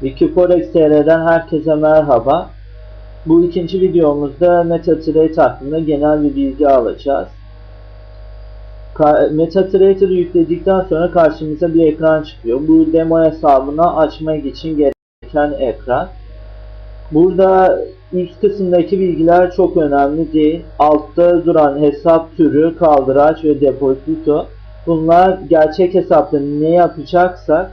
Wikiforex TR'den herkese merhaba. Bu ikinci videomuzda MetaTrader hakkında genel bir bilgi alacağız. MetaTrader'ı yükledikten sonra karşımıza bir ekran çıkıyor. Bu demo hesabını açmak için gereken ekran. Burada üst kısımdaki bilgiler çok önemli değil. Altta duran hesap türü, kaldıraç ve depozito. Bunlar gerçek hesapta ne yapacaksak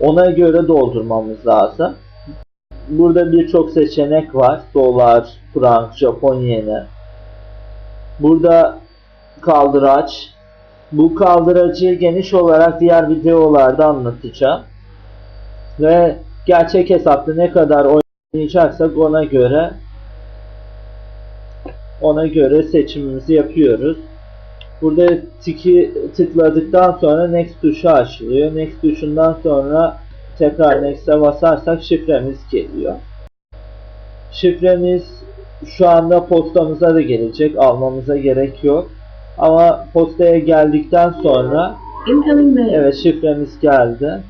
ona göre doldurmamız lazım. Burada birçok seçenek var. Dolar, frank, Japon yeni. Burada kaldıraç. Bu kaldıracı geniş olarak diğer videolarda anlatacağım. Ve gerçek hesapta ne kadar oynayacaksak ona göre ona göre seçimimizi yapıyoruz. Burada tiki tıkladıktan sonra next tuşu açılıyor. Next tuşundan sonra tekrar next'e basarsak şifremiz geliyor. Şifremiz şu anda postamıza da gelecek. Almamıza gerek yok. Ama postaya geldikten sonra evet şifremiz geldi.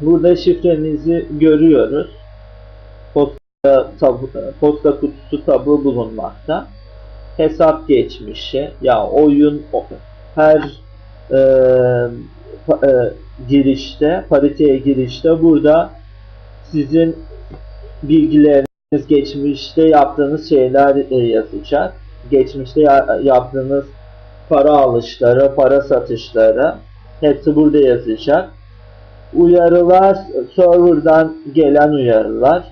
Burada şifremizi görüyoruz. Posta, tabu, posta kutusu tabu bulunmakta hesap geçmişi ya oyun her e, pa- e, girişte pariteye girişte burada sizin bilgileriniz geçmişte yaptığınız şeyler e, yazacak. Geçmişte ya- yaptığınız para alışları, para satışları hepsi burada yazacak. Uyarılar serverdan gelen uyarılar.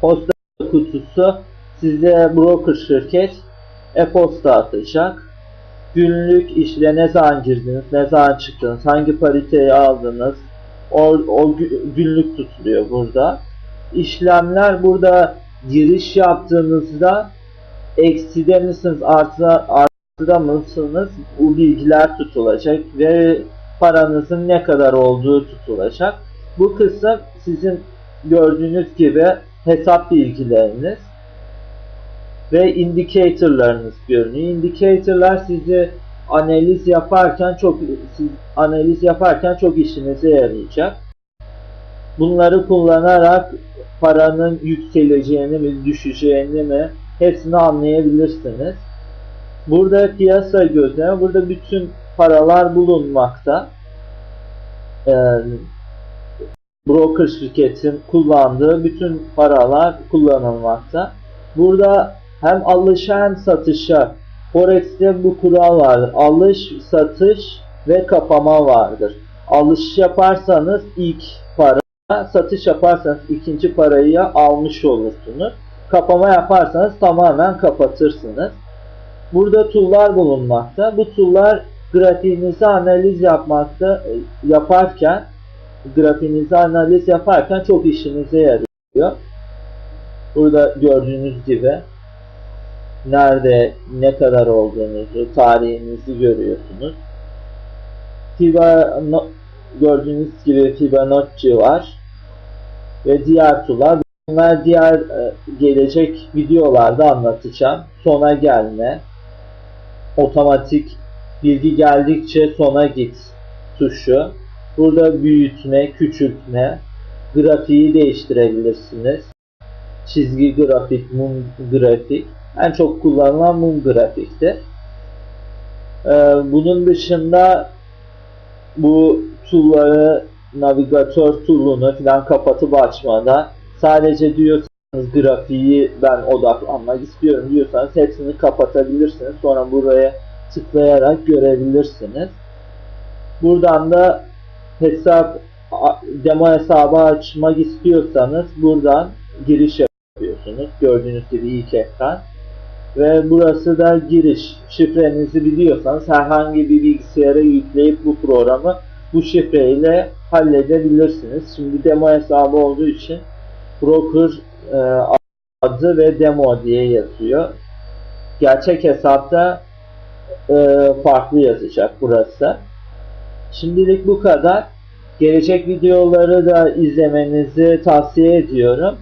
Posta kutusu size broker şirket e-posta atacak. Günlük işte ne zaman girdiniz, ne zaman çıktınız, hangi pariteyi aldınız, o, o gü- günlük tutuluyor burada. İşlemler burada giriş yaptığınızda ekside misiniz, artı, artıda mısınız bu bilgiler tutulacak ve paranızın ne kadar olduğu tutulacak. Bu kısım sizin gördüğünüz gibi hesap bilgileriniz ve indicator'larınız görünüyor. Indicator'lar sizi analiz yaparken çok siz analiz yaparken çok işinize yarayacak. Bunları kullanarak paranın yükseleceğini mi, düşeceğini mi hepsini anlayabilirsiniz. Burada piyasa gözlemi, burada bütün paralar bulunmakta. Ee, broker şirketin kullandığı bütün paralar kullanılmakta. Burada hem alışa hem satışa Forex'te bu kural vardır. Alış, satış ve kapama vardır. Alış yaparsanız ilk para, satış yaparsanız ikinci parayı almış olursunuz. Kapama yaparsanız tamamen kapatırsınız. Burada tool'lar bulunmakta. Bu tool'lar grafiğinizi analiz yapmakta yaparken grafiğinizi analiz yaparken çok işinize yarıyor. Burada gördüğünüz gibi nerede ne kadar olduğunuzu, tarihinizi görüyorsunuz. Fibonacci gördüğünüz gibi Fibonacci var ve diğer tool'lar. Bunlar diğer e, gelecek videolarda anlatacağım. Sona gelme, otomatik bilgi geldikçe sona git tuşu. Burada büyütme, küçültme, grafiği değiştirebilirsiniz. Çizgi grafik, mum grafik. En çok kullanılan mum grafiktir. Ee, bunun dışında bu tool'ları navigatör tool'unu falan kapatıp açmada sadece diyorsanız grafiği ben odaklanmak istiyorum diyorsanız hepsini kapatabilirsiniz. Sonra buraya tıklayarak görebilirsiniz. Buradan da hesap demo hesabı açmak istiyorsanız buradan giriş yapıyorsunuz. Gördüğünüz gibi ilk ekran. Ve burası da giriş. Şifrenizi biliyorsanız herhangi bir bilgisayara yükleyip bu programı bu şifreyle halledebilirsiniz. Şimdi demo hesabı olduğu için broker e, adı ve demo diye yazıyor. Gerçek hesapta e, farklı yazacak burası. Şimdilik bu kadar. Gelecek videoları da izlemenizi tavsiye ediyorum.